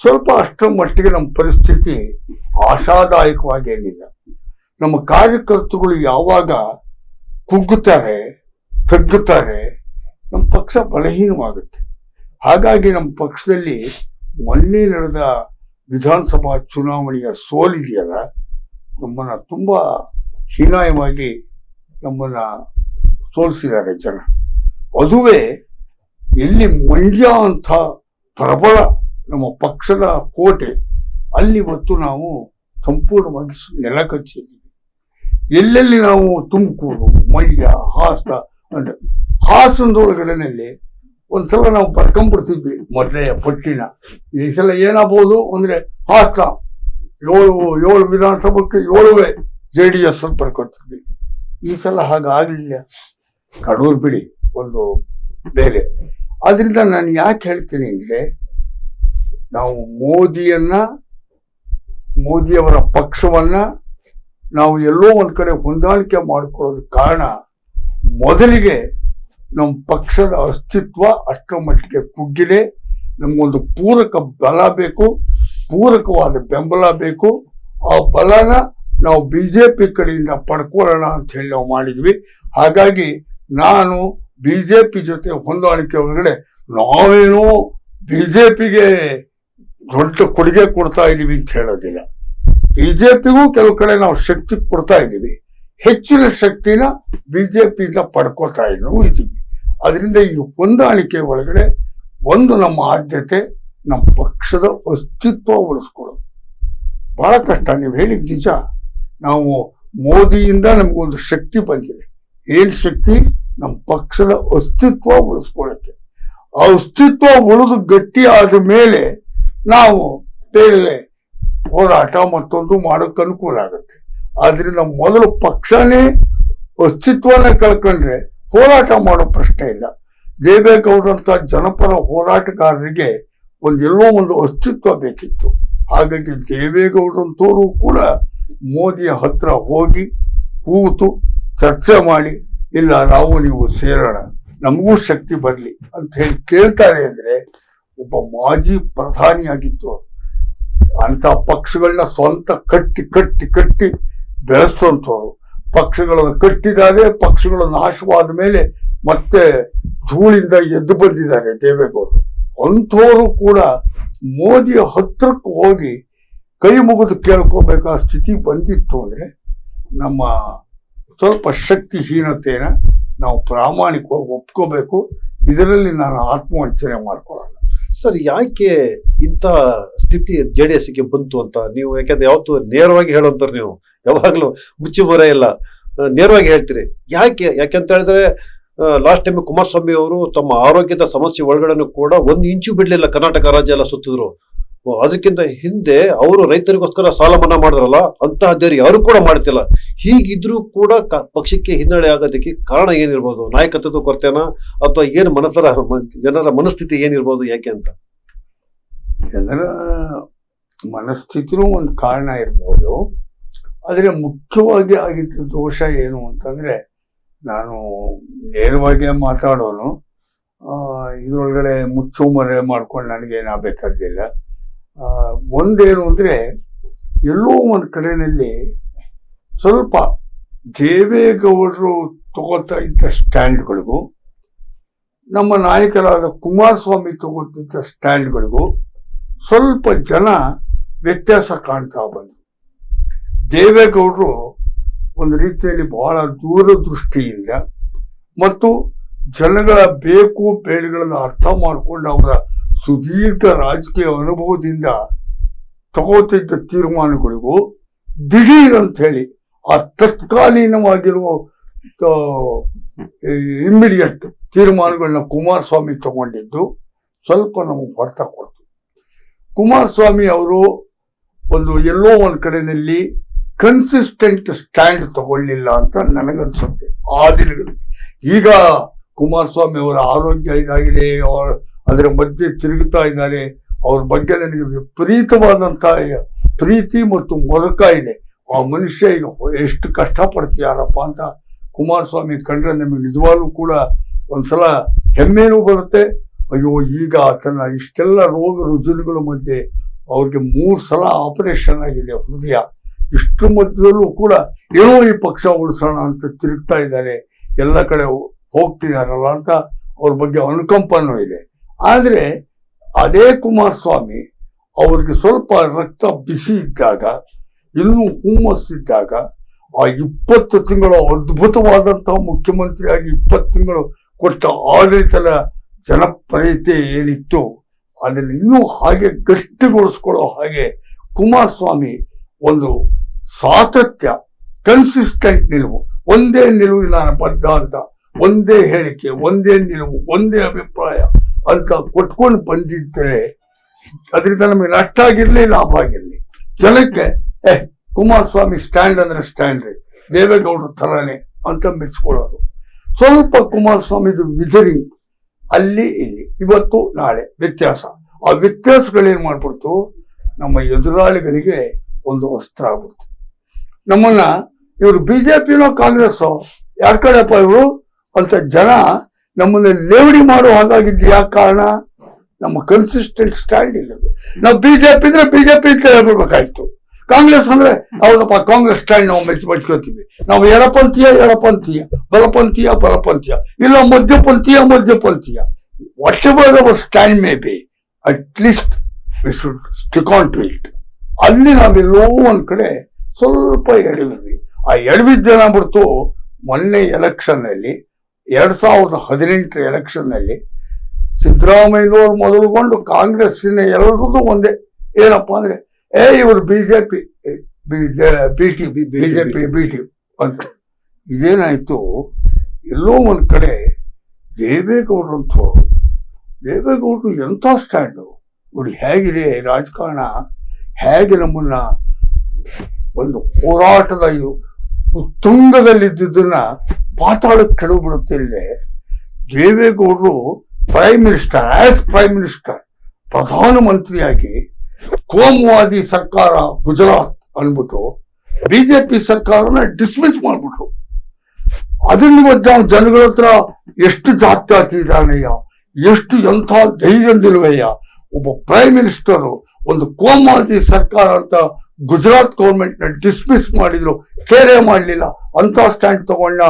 ಸ್ವಲ್ಪ ಅಷ್ಟರ ಮಟ್ಟಿಗೆ ನಮ್ಮ ಪರಿಸ್ಥಿತಿ ಆಶಾದಾಯಕವಾಗೇನಿಲ್ಲ ನಮ್ಮ ಕಾರ್ಯಕರ್ತರುಗಳು ಯಾವಾಗ ಕುಗ್ಗುತ್ತಾರೆ, ತಗ್ಗುತ್ತಾರೆ, ನಮ್ಮ ಪಕ್ಷ ಬಲಹೀನವಾಗುತ್ತೆ. ಹಾಗಾಗಿ ನಮ್ಮ ಪಕ್ಷದಲ್ಲಿ ಮೊನ್ನೆ ನಡೆದ ವಿಧಾನಸಭಾ ಚುನಾವಣೆಯ ಸೋಲಿದೆಯಲ್ಲ, ನಮ್ಮನ್ನು ತುಂಬ ಹೀನಾಯವಾಗಿ ನಮ್ಮನ್ನು ಸೋಲಿಸಿದ್ದಾರೆ ಜನ. ಅದುವೇ ಎಲ್ಲಿ ಮಂಡ್ಯ ಅಂಥ ಪ್ರಬಲ ನಮ್ಮ ಪಕ್ಷದ ಕೋಟೆ, ಅಲ್ಲಿ ಮತ್ತು ನಾವು ಸಂಪೂರ್ಣವಾಗಿ ನೆಲ ಕಚ್ಚಿದ್ದೀವಿ. ಎಲ್ಲೆಲ್ಲಿ ನಾವು ತುಮಕೂರು, ಮಂಡ್ಯ, ಹಾಸನ, ಅಂದ್ರೆ ಹಾಸನದೊಳಗಡೆನಲ್ಲಿ ಒಂದ್ಸಲ ನಾವು ಬರ್ಕೊಂಡ್ಬಿಡ್ತಿದ್ವಿ ಮೊದಲೇ ಪಟ್ಟಿನ. ಈ ಸಲ ಏನಾಗ್ಬೋದು ಅಂದ್ರೆ ಹಾಸ್ಟ ಏಳು ಏಳು ವಿಧಾನಸಭಕ್ಕೆ ಏಳುವೆ ಜೆ ಡಿ ಎಸ್ ಅಂತ ಬರ್ಕೊತಿದ್ವಿ ಈ ಸಲ ಹಾಗಾಗಲಿಲ್ಲ. ಕಡೂರು ಬಿಡಿ, ಒಂದು ಬೇರೆ. ಆದ್ರಿಂದ ನಾನು ಯಾಕೆ ಹೇಳ್ತೀನಿ ಅಂದ್ರೆ, ನಾವು ಮೋದಿಯನ್ನ, ಮೋದಿಯವರ ಪಕ್ಷವನ್ನ ನಾವು ಎಲ್ಲೋ ಒಂದು ಕಡೆ ಹೊಂದಾಣಿಕೆ ಮಾಡ್ಕೊಳ್ಳೋದಕ್ಕೆ ಕಾರಣ ಮೊದಲಿಗೆ ನಮ್ಮ ಪಕ್ಷದ ಅಸ್ತಿತ್ವ ಅಷ್ಟರ ಮಟ್ಟಿಗೆ ಕುಗ್ಗಿದೆ. ನಮಗೊಂದು ಪೂರಕ ಬಲ ಬೇಕು, ಪೂರಕವಾದ ಬೆಂಬಲ ಬೇಕು. ಆ ಬಲನ ನಾವು ಬಿ ಜೆ ಪಿ ಕಡೆಯಿಂದ ಪಡ್ಕೊಳ್ಳೋಣ ಅಂತ ಹೇಳಿ ನಾವು ಮಾಡಿದ್ವಿ. ಹಾಗಾಗಿ ನಾನು ಬಿ ಜೆ ಪಿ ಜೊತೆ ಹೊಂದಾಣಿಕೆ ಒಳಗಡೆ ನಾವೇನೋ ಬಿಜೆಪಿಗೆ ದೊಡ್ಡ ಕೊಡುಗೆ ಕೊಡ್ತಾ ಇದ್ದೀವಿ ಅಂತ ಹೇಳೋದಿಲ್ಲ. ಬಿ ಜೆ ಪಿಗೂ ಕೆಲವು ಕಡೆ ನಾವು ಶಕ್ತಿ ಕೊಡ್ತಾ ಇದ್ದೀವಿ ಹೆಚ್ಚಿನ ಶಕ್ತಿನ ಬಿ ಜೆ ಪಿಯಿಂದ ಪಡ್ಕೋತಾ ಇದ್ದೀವಿ ಅದರಿಂದ ಈ ಹೊಂದಾಣಿಕೆ ಒಳಗಡೆ ಒಂದು ನಮ್ಮ ಆದ್ಯತೆ ನಮ್ಮ ಪಕ್ಷದ ಅಸ್ತಿತ್ವ ಉಳಿಸ್ಕೊಳ್ಳೋದು. ಬಹಳ ಕಷ್ಟ. ನೀವು ಹೇಳಿದ ನಿಜ. ನಾವು ಮೋದಿಯಿಂದ ನಮಗೊಂದು ಶಕ್ತಿ ಬಂದಿದೆ. ಏನ್ ಶಕ್ತಿ? ನಮ್ಮ ಪಕ್ಷದ ಅಸ್ತಿತ್ವ ಉಳಿಸ್ಕೊಳ್ಳೋಕ್ಕೆ ಆ ಅಸ್ತಿತ್ವ ಉಳಿದು ಗಟ್ಟಿ ಆದ ಮೇಲೆ ನಾವು ಬೇರೆ ಹೋರಾಟ ಮತ್ತೊಂದು ಮಾಡೋಕೆ ಅನುಕೂಲ ಆಗುತ್ತೆ. ಆದ್ರಿಂದ ಮೊದಲು ಪಕ್ಷನೇ ಅಸ್ತಿತ್ವನ ಕಳ್ಕೊಂಡ್ರೆ ಹೋರಾಟ ಮಾಡೋ ಪ್ರಶ್ನೆ ಇಲ್ಲ. ದೇವೇಗೌಡರಂತ ಜನಪರ ಹೋರಾಟಗಾರರಿಗೆ ಒಂದೆಲ್ಲೋ ಒಂದು ಅಸ್ತಿತ್ವ ಬೇಕಿತ್ತು. ಹಾಗಾಗಿ ದೇವೇಗೌಡರಂತವರು ಕೂಡ ಮೋದಿಯ ಹತ್ರ ಹೋಗಿ ಕೂತು ಚರ್ಚೆ ಮಾಡಿ, ಇಲ್ಲ ನಾವು ನೀವು ಸೇರೋಣ, ನಮಗೂ ಶಕ್ತಿ ಬರಲಿ ಅಂತ ಹೇಳಿ ಕೇಳ್ತಾರೆ ಅಂದರೆ ಒಬ್ಬ ಮಾಜಿ ಪ್ರಧಾನಿಯಾಗಿದ್ದು ಅಂಥ ಪಕ್ಷಗಳನ್ನ ಸ್ವಂತ ಕಟ್ಟಿ ಕಟ್ಟಿ ಕಟ್ಟಿ ಬೆಳೆಸ್ತಂಥವ್ರು ಪಕ್ಷಗಳನ್ನು ಕಟ್ಟಿದ್ದಾರೆ ಪಕ್ಷಗಳು ನಾಶವಾದ ಮೇಲೆ ಮತ್ತೆ ಧೂಳಿಂದ ಎದ್ದು ಬಂದಿದ್ದಾರೆ ದೇವೇಗೌಡರು. ಅಂಥವರು ಕೂಡ ಮೋದಿಯ ಹತ್ರಕ್ಕೆ ಹೋಗಿ ಕೈ ಮುಗಿದು ಕೇಳ್ಕೋಬೇಕಾದ ಸ್ಥಿತಿ ಬಂದಿತ್ತು ಅಂದರೆ ನಮ್ಮ ಸ್ವಲ್ಪ ಶಕ್ತಿಹೀನತೆಯನ್ನು ನಾವು ಪ್ರಾಮಾಣಿಕವಾಗಿ ಒಪ್ಕೋಬೇಕು. ಇದರಲ್ಲಿ ನಾನು ಆತ್ಮವಂಚನೆ ಮಾಡ್ಕೊಳ್ಳಲ್ಲ. ಸರ್, ಯಾಕೆ ಇಂಥ ಸ್ಥಿತಿ ಜೆ ಡಿ ಎಸ್ಗೆ ಬಂತು ಅಂತ? ನೀವು ಯಾಕೆಂದ್ರೆ ಯಾವತ್ತು ನೇರವಾಗಿ ಹೇಳುವಂತವ್ರು ನೀವು. ಯಾವಾಗ್ಲೂ ಮುಚ್ಚಿ ಮೊರೆ ಇಲ್ಲ. ನೇರವಾಗಿ ಹೇಳ್ತೀರಿ. ಯಾಕೆ? ಯಾಕೆಂತ ಹೇಳಿದ್ರೆ ಲಾಸ್ಟ್ ಟೈಮ್ ಕುಮಾರಸ್ವಾಮಿ ಅವರು ತಮ್ಮ ಆರೋಗ್ಯದ ಸಮಸ್ಯೆ ಒಳಗಡೆನೂ ಕೂಡ ಒಂದು ಇಂಚು ಬಿಡಲಿಲ್ಲ ಕರ್ನಾಟಕ ರಾಜ್ಯ ಎಲ್ಲ ಸುತ್ತಿದ್ರು. ಅದಕ್ಕಿಂತ ಹಿಂದೆ ಅವರು ರೈತರಿಗೋಸ್ಕರ ಸಾಲ ಮನ್ನಾ ಮಾಡಿದ್ರಲ್ಲ, ಅಂತಹ ಧೈರ್ಯ ಯಾರು ಕೂಡ ಮಾಡ್ತಿಲ್ಲ. ಹೀಗಿದ್ರೂ ಕೂಡ ಪಕ್ಷಕ್ಕೆ ಹಿನ್ನಡೆ ಆಗೋದಕ್ಕೆ ಕಾರಣ ಏನಿರ್ಬೋದು? ನಾಯಕತ್ವದ ಕೊರತೆನಾ? ಅಥವಾ ಏನು ಮನಸ್ಸರ ಜನರ ಮನಸ್ಥಿತಿ ಏನಿರ್ಬೋದು ಯಾಕೆ ಅಂತ? ಜನರ ಮನಸ್ಥಿತಿನೂ ಒಂದು ಕಾರಣ ಇರ್ಬೋದು. ಆದರೆ ಮುಖ್ಯವಾಗಿ ಆಗಿದ್ದ ದೋಷ ಏನು ಅಂತಂದ್ರೆ ನಾನು ನೇರವಾಗಿ ಮಾತಾಡೋನು ಇದರೊಳಗಡೆ ಮುಚ್ಚು ಮರೆ ಮಾಡ್ಕೊಂಡು ನನಗೇನಾಗಬೇಕಾಗಿಲ್ಲ ಒಂದೇನು ಅಂದರೆ ಎಲ್ಲೋ ಒಂದು ಕಡೆಯಲ್ಲಿ ಸ್ವಲ್ಪ ದೇವೇಗೌಡರು ತಗೋತಾ ಇದ್ದ ಸ್ಟ್ಯಾಂಡ್ಗಳಿಗೂ, ನಮ್ಮ ನಾಯಕರಾದ ಕುಮಾರಸ್ವಾಮಿ ತಗೋತಿದ್ದ ಸ್ಟ್ಯಾಂಡ್ಗಳಿಗೂ ಸ್ವಲ್ಪ ಜನ ವ್ಯತ್ಯಾಸ ಕಾಣ್ತಾ ಬಂದ್ರು ದೇವೇಗೌಡರು ಒಂದು ರೀತಿಯಲ್ಲಿ ಬಹಳ ದೂರದೃಷ್ಟಿಯಿಂದ ಮತ್ತು ಜನಗಳ ಬೇಕು ಬೇಡಗಳನ್ನು ಅರ್ಥ ಮಾಡಿಕೊಂಡು ಅವರ ಸುದೀರ್ಘ ರಾಜಕೀಯ ಅನುಭವದಿಂದ ತಗೋತಿದ್ದ ತೀರ್ಮಾನಗಳಿಗೂ ದಿಢೀರ್ ಅಂತ ಹೇಳಿ, ಆ ತತ್ಕಾಲೀನವಾಗಿರುವ ಇಮ್ಮಿಡಿಯೇಟ್ ತೀರ್ಮಾನಗಳನ್ನ ಕುಮಾರಸ್ವಾಮಿ ತಗೊಂಡಿದ್ದು ಸ್ವಲ್ಪ ನಮಗೆ ಹೊರತ ಕೊಡ್ತು. ಕುಮಾರಸ್ವಾಮಿ ಅವರು ಒಂದು ಎಲ್ಲೋ ಒಂದು ಕಡೆಯಲ್ಲಿ ಕನ್ಸಿಸ್ಟೆಂಟ್ ಸ್ಟ್ಯಾಂಡ್ ತಗೊಳ್ಳಿಲ್ಲ ಅಂತ ನನಗನ್ಸುತ್ತೆ. ಆ ದಿನಗಳಲ್ಲಿ. ಈಗ ಕುಮಾರಸ್ವಾಮಿ ಅವರ ಆರೋಗ್ಯ ಇದಾಗಿದೆ, ಅವರ ಅದರ ಮಧ್ಯೆ ತಿರುಗುತ್ತಾ ಇದ್ದಾರೆ, ಅವ್ರ ಬಗ್ಗೆ ನನಗೆ ವಿಪರೀತವಾದಂತಹ ಪ್ರೀತಿ ಮತ್ತು ಮೊರಕ ಇದೆ. ಆ ಮನುಷ್ಯ ಈಗ ಎಷ್ಟು ಕಷ್ಟಪಡ್ತೀಯಾರಪ್ಪ ಅಂತ ಕುಮಾರಸ್ವಾಮಿ ಕಂಡ್ರೆ ನಮಗೆ ನಿಜವಾಗ್ಲೂ ಕೂಡ ಒಂದ್ಸಲ ಹೆಮ್ಮೆನೂ ಬರುತ್ತೆ. ಅಯ್ಯೋ, ಈಗ ಆತನ ಇಷ್ಟೆಲ್ಲ ರೋಗ ರುಜಿನಗಳ ಮಧ್ಯೆ ಅವ್ರಿಗೆ ಮೂರು ಸಲ ಆಪರೇಷನ್ ಆಗಿದೆ, ಹೃದಯ. ಇಷ್ಟು ಮಧ್ಯದಲ್ಲೂ ಕೂಡ ಏನೋ ಈ ಪಕ್ಷ ಉಳಿಸೋಣ ಅಂತ ತಿರುಗ್ತಾ ಇದ್ದಾರೆ. ಎಲ್ಲ ಕಡೆ ಹೋಗ್ತಿದಾರಲ್ಲ ಅಂತ ಅವ್ರ ಬಗ್ಗೆ ಅನುಕಂಪನೂ ಇದೆ. ಆದರೆ ಅದೇ ಕುಮಾರಸ್ವಾಮಿ ಅವ್ರಿಗೆ ಸ್ವಲ್ಪ ರಕ್ತ ಬಿಸಿ ಇದ್ದಾಗ, ಇನ್ನೂ ಹುಮ್ಮಸ್ಸಿದ್ದಾಗ ಆ ಇಪ್ಪತ್ತು ತಿಂಗಳು ಅದ್ಭುತವಾದಂತಹ ಮುಖ್ಯಮಂತ್ರಿಯಾಗಿ ಇಪ್ಪತ್ತು ತಿಂಗಳು ಕೊಟ್ಟ ಆಡಳಿತದ ಜನಪ್ರಿಯತೆ ಏನಿತ್ತು, ಅದನ್ನು ಇನ್ನೂ ಹಾಗೆ ಗಟ್ಟಿಗೊಳಿಸ್ಕೊಳ್ಳೋ ಹಾಗೆ ಕುಮಾರಸ್ವಾಮಿ ಒಂದು ಸಾತತ್ಯ ಕನ್ಸಿಸ್ಟೆಂಟ್ ನಿಲುವು. ಒಂದೇ ನಿಲುವು ಇಲ್ಲ ಬದ್ಧ ಅಂತ. ಒಂದೇ ಹೇಳಿಕೆ, ಒಂದೇ ನಿಲುವು, ಒಂದೇ ಅಭಿಪ್ರಾಯ ಅಂತ ಕೊಟ್ಕೊಂಡು ಬಂದಿದ್ದರೆ ಅದರಿಂದ ನಮಗೆ ನಷ್ಟ ಆಗಿರ್ಲಿ, ಲಾಭ ಆಗಿರ್ಲಿ. ಜನಕ್ಕೆ, ಏ, ಕುಮಾರಸ್ವಾಮಿ ಸ್ಟ್ಯಾಂಡ್ ಅಂದ್ರೆ ಸ್ಟ್ಯಾಂಡ್ ರೀ. ದೇವೇಗೌಡರ ಥರನೇ ಅಂತ ಮೆಚ್ಕೊಳ್ಳೋದು. ಸ್ವಲ್ಪ ಕುಮಾರಸ್ವಾಮಿದು ವಿಜರಿಂಗ್ ಅಲ್ಲಿ ಇಲ್ಲಿ. ಇವತ್ತು, ನಾಳೆ ವ್ಯತ್ಯಾಸ. ಆ ವ್ಯತ್ಯಾಸಗಳೇನು ಮಾಡ್ಬಿಡ್ತು? ನಮ್ಮ ಎದುರಾಳಿಗಳಿಗೆ ಒಂದು ಅಸ್ತ್ರ ಆಗ್ಬಿಡ್ತು. ನಮ್ಮನ್ನ ಇವರು ಬಿಜೆಪಿನೋ ಕಾಂಗ್ರೆಸ್ ಯಾರ ಕಡೆಪ್ಪ ಇವರು? ಅಂತ ಜನ ನಮ್ಮನ್ನ ಲೇವಡಿ ಮಾಡೋ ಹಾಗಾಗಿದ್ದು ಯಾಕೆ ಕಾರಣ ನಮ್ಮ ಕನ್ಸಿಸ್ಟೆಂಟ್ ಸ್ಟ್ಯಾಂಡ್ ಇಲ್ಲದು ನಾವು ಬಿಜೆಪಿ ಇದ್ರೆ ಬಿಜೆಪಿ ಅಂತ ಹೇಳ್ಬಿಡ್ಬೇಕಾಯ್ತು. ಕಾಂಗ್ರೆಸ್ ಅಂದ್ರೆ ಹೌದಪ್ಪ, ಕಾಂಗ್ರೆಸ್ ಸ್ಟ್ಯಾಂಡ್ ನಾವು ಮೆಚ್ಚು ಮೆಚ್ಕೋತೀವಿ. ನಾವು ಎಡಪಂಥೀಯ ಎಡಪಂಥೀಯ ಬಲಪಂಥೀಯ ಬಲಪಂಥೀಯ. ಇಲ್ಲ ಮಧ್ಯಪಂಥೀಯ ಮಧ್ಯಪಂಥೀಯ. Whatever our stand may be at least we should stick on to it ಅಲ್ಲಿ ನಾವೆಲ್ಲೋ ಒಂದ್ ಕಡೆ ಸ್ವಲ್ಪ ಎಡವಿದ್ವಿ ಆ ಎಡವಿದ್ದೇನಾಗ್ಬಿಡ್ತು ಮೊನ್ನೆ ಎಲೆಕ್ಷನ್ ಅಲ್ಲಿ ಎರಡ್ ಸಾವಿರದ ಹದಿನೆಂಟರ ಎಲೆಕ್ಷನ್ ಅಲ್ಲಿ ಸಿದ್ದರಾಮಯ್ಯನವ್ರು ಮೊದಲುಗೊಂಡು ಕಾಂಗ್ರೆಸ್ಸಿನ ಎಲ್ಲರದ್ದು ಒಂದೇ. ಏನಪ್ಪ ಅಂದರೆ ಏ ಇವರು ಬಿಜೆಪಿ ಪಿ ಬಿಜೆಪಿ ಬಿಟಿ ಅಂತ. ಇದೇನಾಯ್ತು ಎಲ್ಲೋ ಒಂದು ಕಡೆ ದೇವೇಗೌಡರಂಥವ್ರು ದೇವೇಗೌಡರು ಎಂಥ ಸ್ಟ್ಯಾಂಡು ನೋಡಿ ಹೇಗಿದೆ ರಾಜಕಾರಣ? ಹೇಗೆ ನಮ್ಮನ್ನ ಒಂದು ಹೋರಾಟದ ಇವು ಉತ್ತುಂಗದಲ್ಲಿದ್ದದನ್ನ ಪಾತಾಳಕ್ಕೆ ಕೆಳಗೆ ಬಿಡುತ್ತಿಲ್ಲದೆ ದೇವೇಗೌಡರು prime minister as prime minister ಪ್ರಧಾನಮಂತ್ರಿಯಾಗಿ ಕೋಮುವಾದಿ ಸರ್ಕಾರ ಗುಜರಾತ್ ಅಂದ್ಬಿಟ್ಟು ಬಿಜೆಪಿ ಸರ್ಕಾರನ ಡಿಸ್ಮಿಸ್ ಮಾಡ್ಬಿಟ್ರು. ಅದನ್ನ ಇವತ್ತು ಜನಗಳ ಹತ್ರ ಎಷ್ಟು ಜಾತ್ಯಾತಿ ಇದ್ದಾನೆಯ ಎಷ್ಟು ಎಂಥ ಧೈರ್ಯ ಒಬ್ಬ ಪ್ರೈಮ್ ಮಿನಿಸ್ಟರು ಒಂದು ಕೋಮುವಾದಿ ಸರ್ಕಾರ ಅಂತ ಗುಜರಾತ್ ಗೌರ್ಮೆಂಟ್ನ ಡಿಸ್ಮಿಸ್ ಮಾಡಿದ್ರು. ಕೇರೆ ಮಾಡಲಿಲ್ಲ. ಅಂತ ಸ್ಟ್ಯಾಂಡ್ ತಗೊಂಡ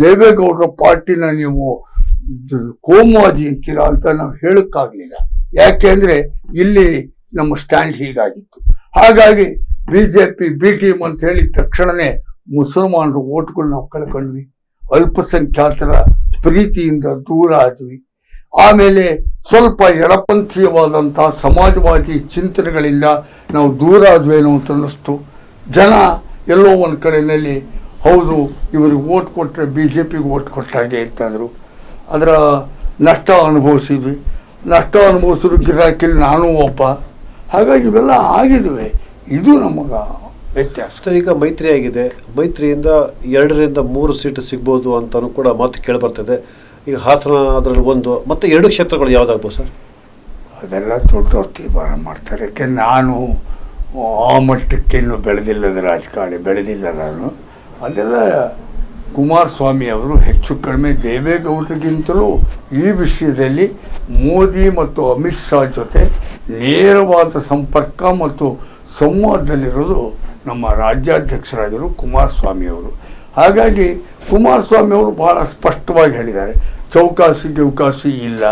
ದೇವೇಗೌಡರ ಪಾರ್ಟಿನ ನೀವು ಕೋಮುವಾದಿ ಅಂತೀರಾ ಅಂತ ನಾವು ಹೇಳಕ್ಕಾಗ್ಲಿಲ್ಲ. ಯಾಕೆಂದ್ರೆ ಇಲ್ಲಿ ನಮ್ಮ ಸ್ಟ್ಯಾಂಡ್ ಹೀಗಾಗಿತ್ತು. ಹಾಗಾಗಿ ಬಿಜೆಪಿ ಬಿ ಟೀಮ್ ಅಂತ ಹೇಳಿ ತಕ್ಷಣನೇ ಮುಸಲ್ಮಾನರು ಓಟ್ಗಳು ನಾವು ಕಳ್ಕೊಂಡ್ವಿ. ಅಲ್ಪಸಂಖ್ಯಾತರ ಪ್ರೀತಿಯಿಂದ ದೂರ ಆದ್ವಿ. ಆಮೇಲೆ ಸ್ವಲ್ಪ ಎಡಪಂಥೀಯವಾದಂಥ ಸಮಾಜವಾದಿ ಚಿಂತನೆಗಳಿಂದ ನಾವು ದೂರ ಆದ್ವೇನೋ ಅಂತ ಅನ್ನಿಸ್ತು. ಜನ ಎಲ್ಲೋ ಒಂದು ಕಡೆಯಲ್ಲಿ ಹೌದು, ಇವರಿಗೆ ಓಟ್ ಕೊಟ್ಟರೆ ಬಿ ಜೆ ಪಿಗೆ ಓಟ್ ಕೊಟ್ಟಾಗೆ ಅಂತಂದರು ಅದರ ನಷ್ಟ ಅನುಭವಿಸಿದ್ವಿ. ನಷ್ಟ ಅನುಭವಿಸಿದ್ರು ಗಿರಾಕಿಲಿ ನಾನು ಒಬ್ಬ. ಹಾಗಾಗಿ ಇವೆಲ್ಲ ಆಗಿದ್ವಿ. ಇದು ನಮಗ ವ್ಯತ್ಯಾಸ. ಈಗ ಮೈತ್ರಿ ಆಗಿದೆ. ಮೈತ್ರಿಯಿಂದ ಎರಡರಿಂದ ಮೂರು ಸೀಟ್ ಸಿಗ್ಬೋದು ಅಂತಲೂ ಕೂಡ ಮಾತು ಕೇಳಿ ಕೇಳಿಬರ್ತದೆ ಈಗ ಹಾಸನ ಅದರಲ್ಲಿ ಒಂದು, ಮತ್ತೆ ಎರಡು ಕ್ಷೇತ್ರಗಳು ಯಾವ್ದಾಗ್ಬೋದು ಸರ್? ಅದೆಲ್ಲ ದೊಡ್ಡವ್ರು ತೀರ್ಮಾನ ಮಾಡ್ತಾರೆ. ಯಾಕೆ ನಾನು, ಆ ಮಟ್ಟಕ್ಕೆ ಇನ್ನೂ ಬೆಳೆದಿಲ್ಲದ ರಾಜಕಾರಣಿ, ಬೆಳೆದಿಲ್ಲ ನಾನು. ಅದೆಲ್ಲ ಕುಮಾರಸ್ವಾಮಿ ಅವರು ಹೆಚ್ಚು ಕಡಿಮೆ ದೇವೇಗೌಡರಿಗಿಂತಲೂ ಈ ವಿಷಯದಲ್ಲಿ ಮೋದಿ ಮತ್ತು ಅಮಿತ್ ಶಾ ಜೊತೆ ನೇರವಾದ ಸಂಪರ್ಕ ಮತ್ತು ಸಂವಾದದಲ್ಲಿರೋದು ನಮ್ಮ ರಾಜ್ಯಾಧ್ಯಕ್ಷರಾಗಿರೋ ಕುಮಾರಸ್ವಾಮಿ ಅವರು. ಹಾಗಾಗಿ ಕುಮಾರಸ್ವಾಮಿ ಅವರು ಭಾಳ ಸ್ಪಷ್ಟವಾಗಿ ಹೇಳಿದ್ದಾರೆ. ಚೌಕಾಸಿ ಚೌಕಾಸಿ ಇಲ್ಲ.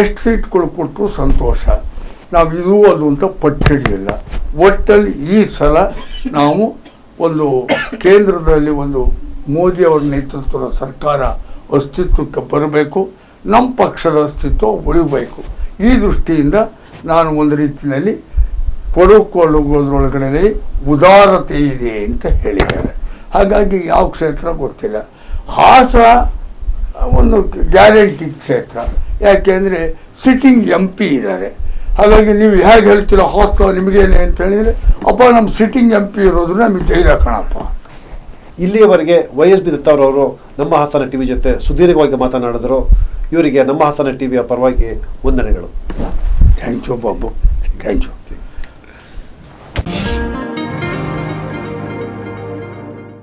ಎಷ್ಟು ಸೀಟ್ಗಳು ಕೊಟ್ಟರು ಸಂತೋಷ. ನಾವು ಇದು ಅದು ಅಂತ ಪಟ್ಟಿಡಿಲ್ಲ ಒಟ್ಟಲ್ಲಿ ಈ ಸಲ ನಾವು ಒಂದು ಕೇಂದ್ರದಲ್ಲಿ ಒಂದು ಮೋದಿ ಅವರ ನೇತೃತ್ವದ ಸರ್ಕಾರ ಅಸ್ತಿತ್ವಕ್ಕೆ ಬರಬೇಕು ನಮ್ಮ ಪಕ್ಷದ ಅಸ್ತಿತ್ವ ಉಳಿಬೇಕು. ಈ ದೃಷ್ಟಿಯಿಂದ ನಾನು ಒಂದು ರೀತಿಯಲ್ಲಿ ಕೊಡುಕೊಳ್ಳುವುದರೊಳಗಡೆ ಉದಾರತೆ ಇದೆ ಅಂತ ಹೇಳಿದ್ದಾರೆ. ಹಾಗಾಗಿ ಯಾವ ಕ್ಷೇತ್ರ ಗೊತ್ತಿಲ್ಲ. ಹಾಸ ಒಂದು ಗ್ಯಾರಂಟಿ ಕ್ಷೇತ್ರ. ಯಾಕೆಂದರೆ ಸಿಟ್ಟಿಂಗ್ ಎಂ ಪಿ ಇದ್ದಾರೆ. ಹಾಗಾಗಿ ನೀವು ಹೇಗೆ ಹೇಳ್ತೀರೋ ಹಾಸ್ಟೋ ನಿಮಗೇನೆ ಅಂತ ಹೇಳಿದರೆ ಅಪ್ಪ ನಮ್ಮ ಸಿಟ್ಟಿಂಗ್ ಎಂ ಪಿ ಇರೋದು ನಮಗೆ ಧೈರ್ಯ ಕಣಪ್ಪ. ಇಲ್ಲಿಯವರೆಗೆ ವೈ ಎಸ್ ಬಿ ದತ್ತಾವರವರು ನಮ್ಮ ಹಾಸನ ಟಿ ವಿ ಜೊತೆ ಸುದೀರ್ಘವಾಗಿ ಮಾತನಾಡಿದರು. ಇವರಿಗೆ ನಮ್ಮ ಹಾಸನ ಟಿವಿಯ ಪರವಾಗಿ ವಂದನೆಗಳು. Thank you Babu thank you